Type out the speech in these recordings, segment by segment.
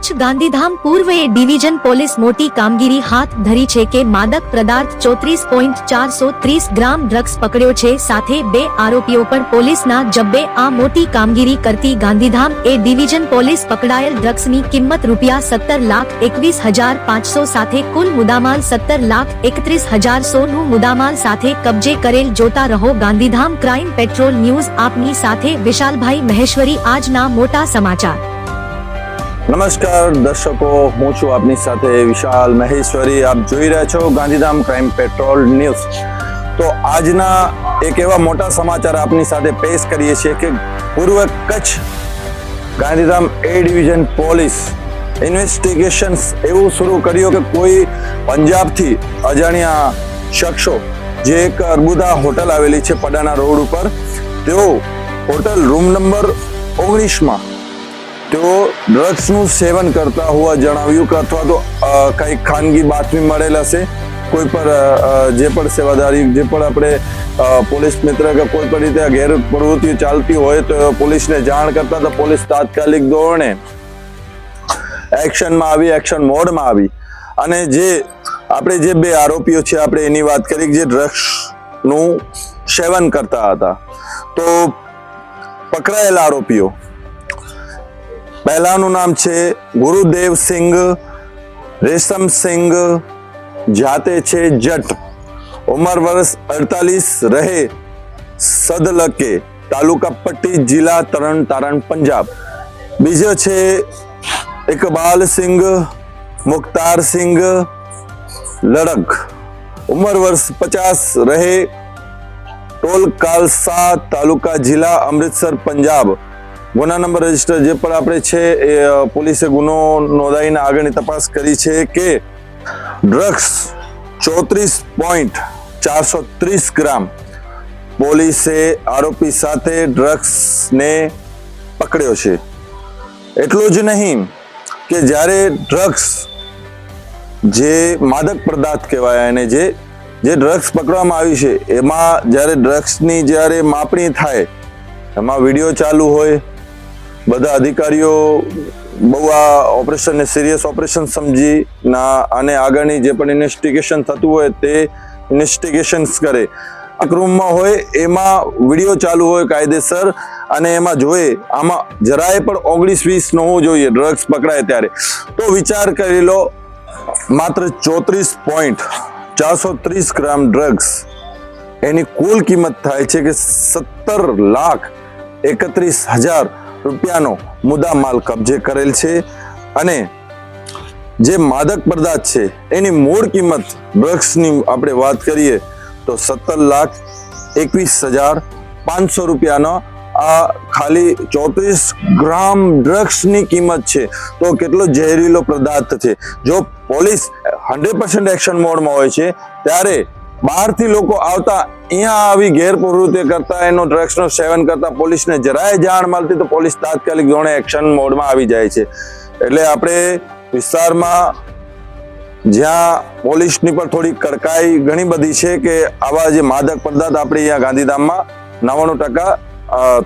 કચ્છ ગાંધીધામ પૂર્વે division police મોટી કામગીરી હાથ ધરી છે કે માદક પદાર્થ ચોત્રીસ પોઈન્ટ ચારસો ત્રીસ ગ્રામ ડ્રગ્સ પકડ્યો છે. સાથે બે આરોપીઓ પણ પોલીસના જબ્બે આ મોટી કામગીરી કરતી ગાંધીધામ એ ડિવિઝન પોલીસ પકડાયેલ ડ્રગ્સની કિંમત રૂપિયા સત્તર લાખ એકવીસ હજાર પાંચસો સાથે કુલ મુદામાલ સત્તર લાખ એકત્રીસ હજાર સોનું મુદામાલ સાથે કબજે કરેલ. જોતા રહો ગાંધીધામ ક્રાઇમ પેટ્રોલ ન્યૂઝ આપની સાથે વિશાલભાઈ મહેશ્વરી આજના મોટા સમાચાર. નમસ્કાર, દર્શકો, હું છું આપની સાથે વિશાલ મહેશ્વરી. આપ જોઈ રહ્યા છો ગાંધીધામ ક્રાઇમ પેટ્રોલ ન્યૂઝ. તો આજના એક એવા મોટા સમાચાર આપની સાથે પેશ કરીએ છીએ કે પૂર્વ Kutch Gandhidham A division police investigations એવું શરૂ કર્યું કે કોઈ પંજાબથી અજાણ્યા શખ્સો જે એક અર્બુદા હોટલ આવેલી છે, પડાના રોડ ઉપર, તેઓ હોટલ રૂમ નંબર ઓગણીસમાં તેઓ ડ્રગ્સનું સેવન કરતા હોવા જણાવ્યું કે અથવા તો કંઈ ખાનગી બાતમી મળેલ હશે? કોઈ પણ જે પણ સેવાદારી, જે પણ આપણે પોલીસ મિત્ર કે કોઈ પણ રીતે ગેર પ્રવૃત્તિઓ ચાલતી હોય તો પોલીસને જાણ કરતા તો પોલીસ તાત્કાલિક ધોરણે એક્શનમાં આવી, એક્શન મોડમાં આવી. અને જે, આપણે જે બે આરોપીઓ છે, આપણે એની વાત કરી જે ડ્રગ્સનું સેવન કરતા હતા. તો પકડાયેલા આરોપીઓ પહેલાનું નામ છે ગુરુદેવ સિંઘ, રેશમ સિંઘ, જાતે છે જટ. ઉંમર વર્ષ અડતાલીસ રહે, સદલકે, તાલુકા પટ્ટી, જિલ્લા તરણ તારણ પંજાબ. બીજો છે ઇકબાલ સિંઘ, મુખ્તાર સિંઘ, લડક. ઉંમર વર્ષ પચાસ રહે ટોલ કાલસા તાલુકા જિલ્લા અમૃતસર, પંજાબ. ગુના નંબર રજિસ્ટર જે પણ આપણે છે એ પોલીસે ગુનો નોંધાવીને આગળની તપાસ કરી છે કે ડ્રગ્સ ચોત્રીસ પોઈન્ટ ચારસો ત્રીસ ગ્રામ પોલીસે આરોપી સાથે ડ્રગ્સને પકડ્યો છે. એટલું જ નહીં કે જ્યારે ડ્રગ્સ જે માદક પદાર્થ કહેવાય અને જે જે ડ્રગ્સ પકડવામાં આવી છે, એમાં જ્યારે ડ્રગ્સની જ્યારે માપણી થાય, એમાં વીડિયો ચાલુ હોય બધા અધિકારીઓ બહુ આ ઓપરેશનને સિરિયસ ઓપરેશન સમજી ના અને આગળની જે પણ ઇન્વેસ્ટિગેશન થતું હોય તે ઇન્વેસ્ટિગેશન્સ કરે. એક રૂમમાં હોય, એમાં વીડિયો ચાલુ હોય કાયદેસર અને એમાં જોઈએ આમાં જરાય પણ ઓગણીસ વીસ ન હોવું જોઈએ ડ્રગ્સ પકડાય ત્યારે. તો વિચાર કરી લો, માત્ર ચોત્રીસ પોઈન્ટ ચારસો ત્રીસ ગ્રામ ડ્રગ્સ એની કુલ કિંમત થાય છે કે સત્તર લાખ એકત્રીસ હજાર રૂપિયાનો મુદ્દા માલ કબજે કરેલ છે અને જે માદક પદાર્થ છે, એની મૂળ કિંમત ડ્રગ્સની આપણે વાત કરીએ તો સત્તર લાખ એકવીસ હજાર પાંચસો રૂપિયાનો આ ખાલી ચોત્રીસ ગ્રામ ડ્રગ્સની કિંમત છે. તો કેટલો ઝેરીલો પદાર્થ છે? જો પોલીસ હંડ્રેડ એક્શન મોડમાં હોય છે, ત્યારે બહારથી લોકો આવતા અહીંયા આવી ગેરપ્રવૃત્તિ કરતા, એનો ડ્રગ્સનો સેવન કરતા પોલીસને જરાય જાણ મળતી તો પોલીસ તાત્કાલિક ધોરણે એક્શન મોડમાં આવી જાય છે. એટલે આપણે વિસ્તારમાં જ્યાં પોલીસની પણ થોડી કડકાઈ ઘણી બધી છે કે આવા જે માદક પદાર્થ આપણે અહીંયા ગાંધીધામમાં નવ્વાણું ટકા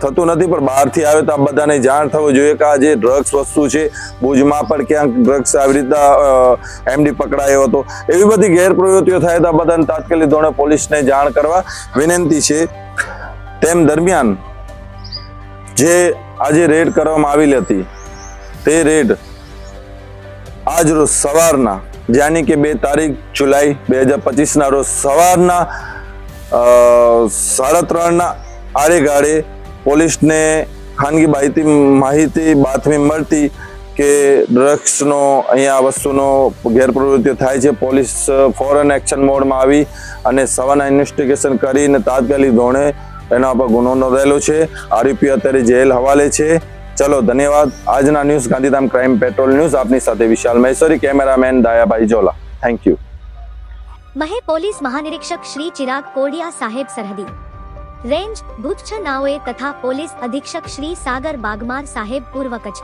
થતું નથી, પણ બહારથી આવે તો આ બધાને જાણ થવું જોઈએ કે આ જે ડ્રગ્સ વસ્તુ છે, ભુજમાં પણ ક્યાંક ડ્રગ્સ આવી રીતના એમડી પકડાયો હતો. એવી બધી ગેરપ્રવૃત્તિઓ થાય તો આ બધાને તાત્કાલિક ધોરણે પોલીસને જાણ કરવા વિનંતી છે. તેમ દરમિયાન જે આજે રેડ કરવામાં આવેલી હતી, તે રેડ આજ રોજ સવારના જાની કે બે તારીખ જુલાઈ બે હજાર પચીસના રોજ સવારના સાડા ત્રણના આડે ગાળે પોલીસને ખાનગી માહિતી માહિતી બાતમી મળતી કે ડ્રગ્સનો અહીંયા આ વસ્તુનો ગેરપ્રવૃત્તિઓ થાય છે પોલીસ ફોરન એક્શન મોડમાં આવી અને સવારના ઇન્વેસ્ટિગેશન કરીને તાત્કાલિક ધોરણે એના પર ગુનો નોંધાયેલો છે આરોપી અત્યારે જેલ હવાલે છે ચલો ધન્યવાદ આજના news Gandhidham crime patrol news આપની સાથે Vishal Maheshwari cameraman Dayabhai Jola thank you મહે police મહાનિરીક્ષક શ્રી ચિરાગ કોડિયા સાહેબ સરહદી રેન્જ ભુચ્છ નાઓએ તથા પોલીસ અધિક્ષક શ્રી સાગર બાગમાર સાહેબ પૂર્વ કચ્છ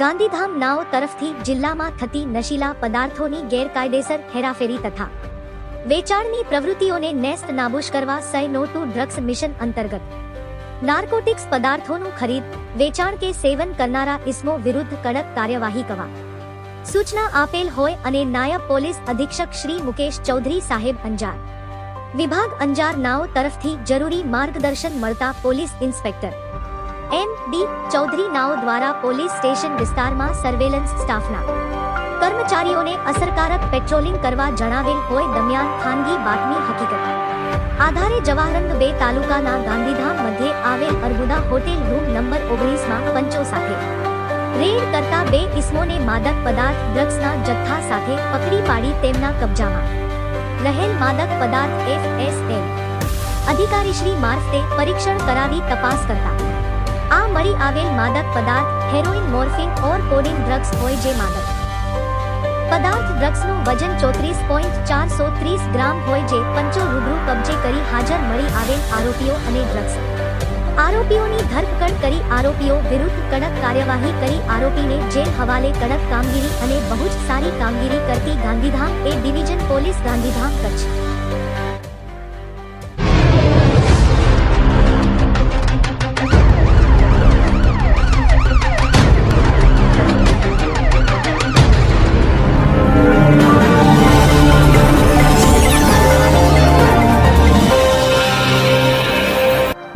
ગાંધીધામ નાઓ તરફથી જિલ્લામાં થતી નશીલા પદાર્થોની ગેરકાયદેસર હેરાફેરી તથા વેચાણની પ્રવૃત્તિઓને નેસ્ત નાબૂશ કરવા say no to drugs mission અંતર્ગત નાર્કોટિક્સ પદાર્થોનું ખરીદ, વેચાણ કે સેવન કરનારા ઇસમો વિરુદ્ધ કડક કાર્યવાહી કરવા સૂચના આપેલ હોય અને નાયબ પોલીસ અધિક્ષક શ્રી મુકેશ ચૌધરી સાહેબ અંજાર. વિભાગ અંજાર નાવ તરફથી જરૂરી માર્ગદર્શન મળતા police inspector. M. D. Chaudhary નાવ દ્વારા પોલીસ સ્ટેશન વિસ્તારમાં સર્વેલન્સ સ્ટાફના. કર્મચારીઓને અસરકારક પેટ્રોલિંગ કરવા જણાવેલ હોય દરમિયાન ખાનગી બાતમી હકીકત. આધારે જવાહરંગ બે તાલુકાના ગાંધીધામ મધ્યે આવેલ અર્બુદા હોટેલ રૂમ નંબર ઓગણીસમાં પંચો સાથે. રેડ કરતા બે ઇસમોને માદક પદાર્થ, ડ્રગ્સના જથ્થા સાથે પકડી પાડી તેમના કબજામાં. રહેલ માદક પદાર્થ એફ એસ એલ અધિકારીશ્રી મારફતે પરીક્ષણ કરાવી તપાસ કરતા. આ મળી આવેલ માદક પદાર્થ heroin morphine or codeine drugs હોય જે માદક. પદાર્થ ડ્રગ્સનું વજન ચોત્રીસ પોઈન્ટ ચારસો ત્રીસ ગ્રામ હોય જે પંચો રૂબરૂ કબજે કરી હાજર મળી આવેલ આરોપીઓ અને ડ્રગ્સ. આરોપીઓની ધરપકડ કરી આરોપીઓ વિરુદ્ધ કડક કાર્યવાહી કરી આરોપીને જેલ હવાલે કડક કામગીરી અને બહુ જ સારી કામગીરી કરતી Gandhidham A division police Gandhidham Kutch.